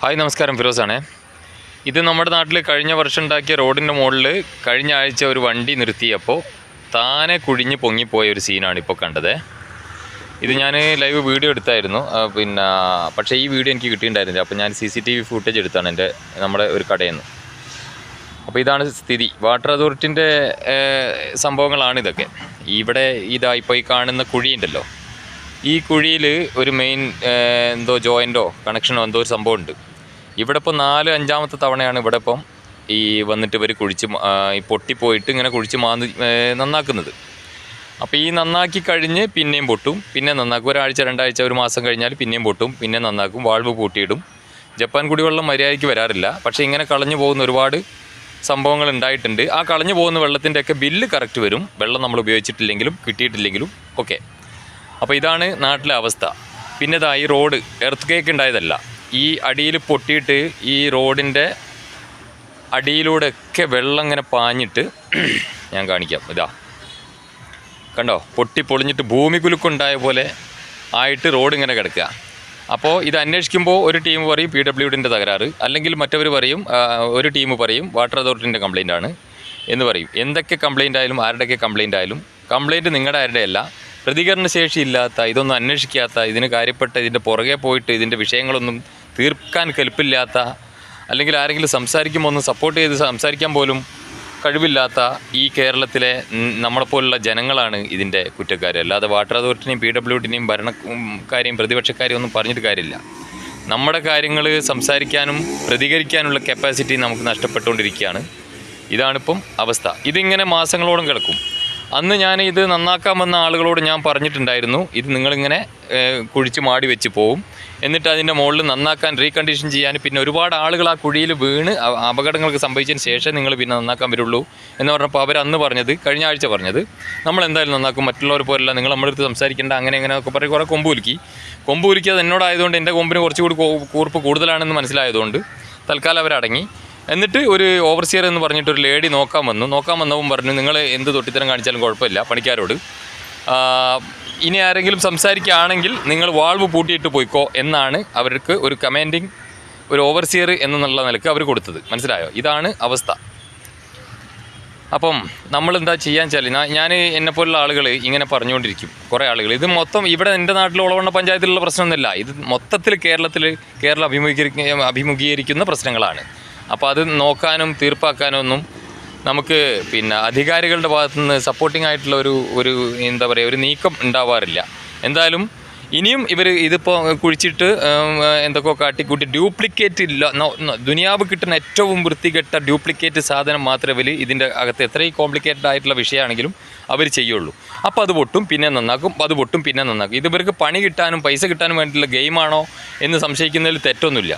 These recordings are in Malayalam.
ഹായ് നമസ്കാരം ഫിറോസാണേ. ഇത് നമ്മുടെ നാട്ടിൽ കഴിഞ്ഞ വർഷം ഉണ്ടാക്കിയ റോഡിന്റെ മുകളിൽ കഴിഞ്ഞ ആഴ്ച ഒരു വണ്ടി നിർത്തിയപ്പോൾ താനെ കുഴിഞ്ഞ് പൊങ്ങിപ്പോയ ഒരു സീനാണ് ഇപ്പോൾ കണ്ടത്. ഇത് ഞാൻ ലൈവ് വീഡിയോ എടുത്തായിരുന്നു. പിന്നെ പക്ഷേ ഈ വീഡിയോ എനിക്ക് കിട്ടിയിട്ടുണ്ടായിരുന്നില്ല. അപ്പോൾ ഞാൻ C C T V footage എടുത്താണ് എന്റെ നമ്മുടെ ഒരു കടയിൽ നിന്ന് അപ്പോൾ ഇതാണ് സ്ഥിതി. വാട്ടർ അതോറിറ്റിന്റെ സംഭവങ്ങളാണ് ഇതൊക്കെ. ഇവിടെ ഇതാ ഇപ്പോൾ ഈ കാണുന്ന കുഴിയുണ്ടല്ലോ. ഈ കുഴിയിൽ ഒരു മെയിൻ എന്തോ ജോയിന്റോ കണക്ഷനോ എന്തോ ഒരു സംഭവം ഉണ്ട് ഇവിടെ ഇപ്പോൾ നാല് അഞ്ചാമത്തെ തവണയാണ് ഇവിടെ ഇപ്പം ഈ വന്നിട്ട് ഇവർ കുഴിച്ച് ഈ പൊട്ടിപ്പോയിട്ട് ഇങ്ങനെ കുഴിച്ച് മാന്തി നന്നാക്കുന്നത്. അപ്പോൾ ഈ നന്നാക്കി കഴിഞ്ഞ് പിന്നെയും പൊട്ടും പിന്നെ നന്നാക്കും. ഒരാഴ്ച രണ്ടാഴ്ച ഒരു മാസം കഴിഞ്ഞാൽ പിന്നെയും പൊട്ടും പിന്നെ നന്നാക്കും വാൾവ് പൂട്ടിയിടും. ജപ്പാൻ കുടിവെള്ളം മര്യാദയ്ക്ക് വരാറില്ല. പക്ഷേ ഇങ്ങനെ കളഞ്ഞു പോകുന്ന ഒരുപാട് സംഭവങ്ങൾ ഉണ്ടായിട്ടുണ്ട്. ആ കളഞ്ഞു പോകുന്ന വെള്ളത്തിന്റെയൊക്കെ ബില്ല് കറക്റ്റ് വരും. വെള്ളം നമ്മൾ ഉപയോഗിച്ചിട്ടില്ലെങ്കിലും കിട്ടിയിട്ടില്ലെങ്കിലും ഒക്കെ. അപ്പോൾ ഇതാണ് നാട്ടിലെ അവസ്ഥ. പിന്നെ ഇതാ ഈ റോഡ് എർത്ത് കേക്ക് ഉണ്ടായതല്ല ഈ അടിയിൽ പൊട്ടിയിട്ട് ഈ റോഡിന്റെ അടിയിലൂടെ ഒക്കെ വെള്ളം ഇങ്ങനെ പാഞ്ഞിട്ട് ഞാൻ കാണിക്കാം. ഇതാ. കണ്ടോ? പൊട്ടി പൊളിഞ്ഞിട്ട് ഭൂമി കുലുക്കുണ്ടായ പോലെ ആയിട്ട് റോഡ് ഇങ്ങനെ കിടക്കുക. അപ്പോൾ ഇത് അന്വേഷിക്കുമ്പോൾ ഒരു ടീം പറയും പി ഡബ്ല്യു ഡിന്റെ തകരാറ്. അല്ലെങ്കിൽ മറ്റവർ പറയും ഒരു ടീം പറയും വാട്ടർ അതോറിറ്റിന്റെ കംപ്ലയിന്റ് ആണ് എന്ന് പറയും. എന്തൊക്കെ കംപ്ലയിന്റ് ആയാലും ആരുടെയൊക്കെ കംപ്ലയിന്റ് ആയാലും കംപ്ലയിന്റ് നിങ്ങളുടെ ആരുടെ അല്ല പ്രതികരണ ശേഷിയില്ലാത്ത ഇതൊന്നും അന്വേഷിക്കാത്ത ഇതിന് കാര്യപ്പെട്ട ഇതിന്റെ പുറകെ പോയിട്ട് ഇതിന്റെ വിഷയങ്ങളൊന്നും തീർക്കാൻ കെൽപ്പില്ലാത്ത അല്ലെങ്കിൽ ആരെങ്കിലും സംസാരിക്കുമ്പോൾ ഒന്ന് സപ്പോർട്ട് ചെയ്ത് സംസാരിക്കാൻ പോലും കഴിവില്ലാത്ത ഈ കേരളത്തിലെ നമ്മളെപ്പോലുള്ള ജനങ്ങളാണ് ഇതിന്റെ കുറ്റക്കാർ അല്ലാതെ വാട്ടർ അതോറിറ്റിനെയും പി ഡബ്ല്യു ഡിനെയും ഭരണക്കാരെയും പ്രതിപക്ഷക്കാരെയും ഒന്നും പറഞ്ഞിട്ട് കാര്യമില്ല. നമ്മുടെ കാര്യങ്ങൾ സംസാരിക്കാനും പ്രതികരിക്കാനുള്ള കപ്പാസിറ്റി നമുക്ക് നഷ്ടപ്പെട്ടുകൊണ്ടിരിക്കുകയാണ്. ഇതാണിപ്പം അവസ്ഥ. ഇതിങ്ങനെ മാസങ്ങളോളം കിടക്കും. അന്ന് ഞാൻ ഇത് നന്നാക്കാൻ വന്ന ആളുകളോട് ഞാൻ പറഞ്ഞിട്ടുണ്ടായിരുന്നു. ഇത് നിങ്ങളിങ്ങനെ കുഴിച്ച് മാടി വെച്ച് പോവും. എന്നിട്ട് അതിന്റെ മുകളിൽ നന്നാക്കാൻ റീകണ്ടീഷൻ ചെയ്യാൻ പിന്നെ ഒരുപാട് ആളുകൾ ആ കുഴിയിൽ വീണ് അപകടങ്ങൾക്ക് സംഭവിച്ചതിന് ശേഷം നിങ്ങൾ പിന്നെ നന്നാക്കാൻ വരുള്ളൂ എന്ന് പറഞ്ഞപ്പോൾ അവർ അന്ന് പറഞ്ഞത് കഴിഞ്ഞ ആഴ്ച പറഞ്ഞത്. നമ്മൾ എന്തായാലും നന്നാക്കും മറ്റുള്ളവർ പോലല്ല നിങ്ങൾ നമ്മുടെ അടുത്ത് സംസാരിക്കേണ്ട അങ്ങനെ അങ്ങനെ ഒക്കെ പറയും കുറേ കൊമ്പ് ഉലുക്കി കൊമ്പ് ഉലുക്കി അത് എന്നോടായതുകൊണ്ട് എന്റെ കൊമ്പിന് കുറച്ചുകൂടി കൂർപ്പ് കൂടുതലാണെന്ന് മനസ്സിലായതുകൊണ്ട് തൽക്കാലം അവരടങ്ങി. എന്നിട്ട് ഒരു ഓവർസിയർ എന്ന് പറഞ്ഞിട്ട് ഒരു ലേഡി നോക്കാൻ വന്നു. നോക്കാൻ വന്നവും പറഞ്ഞു നിങ്ങൾ എന്ത് തൊട്ടിത്തരം കാണിച്ചാലും കുഴപ്പമില്ല പണിക്കാരോട്. ഇനി ആരെങ്കിലും സംസാരിക്കുകയാണെങ്കിൽ നിങ്ങൾ വാൾവ് പൂട്ടിയിട്ട് പോയിക്കോ എന്നാണ് അവർക്ക് ഒരു കമാൻഡിങ് ഒരു ഓവർസിയർ എന്നുള്ള നിലയ്ക്ക് അവർ കൊടുത്തത്. മനസ്സിലായോ? ഇതാണ് അവസ്ഥ. അപ്പം നമ്മൾ എന്താ ചെയ്യാൻ വെച്ചാൽ ഞാൻ എന്നെപ്പോലുള്ള ആളുകൾ ഇങ്ങനെ പറഞ്ഞുകൊണ്ടിരിക്കും. കുറേ ആളുകൾ ഇത് മൊത്തം ഇവിടെ എന്റെ നാട്ടിൽ ഉളവണ്ണ പഞ്ചായത്തിലുള്ള പ്രശ്നമൊന്നുമില്ല. ഇത് മൊത്തത്തിൽ കേരളത്തിൽ കേരളം അഭിമുഖീകരിക്കുന്ന അഭിമുഖീകരിക്കുന്ന പ്രശ്നങ്ങളാണ്. അപ്പോൾ അത് നോക്കാനും തീർപ്പാക്കാനും ഒന്നും നമുക്ക് പിന്നെ അധികാരികളുടെ ഭാഗത്തു നിന്ന് സപ്പോർട്ടിംഗ് ആയിട്ടുള്ള ഒരു ഒരു എന്താ പറയുക ഒരു നീക്കം ഉണ്ടാവാറില്ല. എന്തായാലും ഇനിയും ഇവർ ഇതിപ്പോൾ കുഴിച്ചിട്ട് എന്തൊക്കെ കാട്ടിക്കൂട്ടി ഡ്യൂപ്ലിക്കേറ്റ് ഇല്ല ദുനിയാവ് കിട്ടുന്ന ഏറ്റവും വൃത്തികെട്ട ഡ്യൂപ്ലിക്കേറ്റ് സാധനം മാത്രമേ ഇവർ ഇതിന്റെ അകത്ത് എത്രയും കോംപ്ലിക്കേറ്റഡ് ആയിട്ടുള്ള വിഷയമാണെങ്കിലും അവർ ചെയ്യുള്ളൂ. അപ്പോൾ അത് പൊട്ടും പിന്നെ നന്നാക്കും അത് പൊട്ടും പിന്നെ നന്നാക്കും. ഇത് ഇവർക്ക് പണി കിട്ടാനും പൈസ കിട്ടാനും വേണ്ടിയിട്ടുള്ള ഗെയിമാണോ എന്ന് സംശയിക്കുന്നതിൽ തെറ്റൊന്നുമില്ല.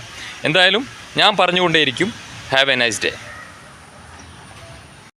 എന്തായാലും ഞാൻ പറഞ്ഞുകൊണ്ടേയിരിക്കും. Have a nice day